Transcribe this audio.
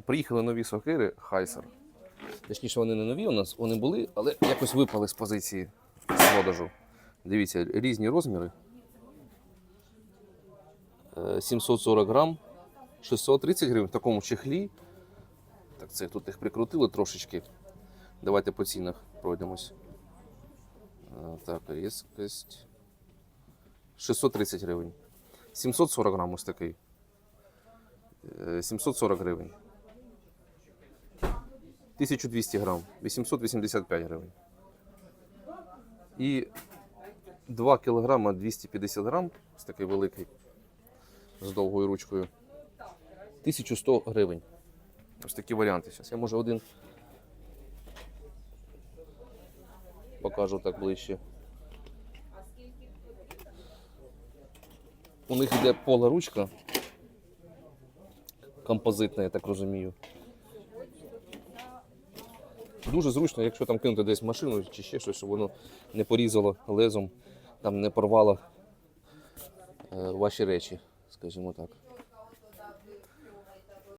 Приїхали нові сокири Хайсер. Точніше, вони не нові у нас, вони були, але якось випали з позиції продажу. Дивіться, різні розміри. Е, 740 грам, 630 гривень в такому чехлі. Так, це тут їх прикрутили трошечки. Давайте по цінах пройдемось. Е, Так, різкость. 630 гривень. 740 грам ось такий. Е, 740 гривень. 1200 грам. 885 гривень. І 2 кілограма 250 грам. Ось такий великий. З довгою ручкою. 1100 гривень. Ось такі варіанти. Зараз я може один покажу так ближче. У них йде пола ручка. Композитна, я так розумію. Дуже зручно, якщо там кинути десь машину чи ще щось, щоб воно не порізало лезом, там не порвало е, ваші речі, скажімо так.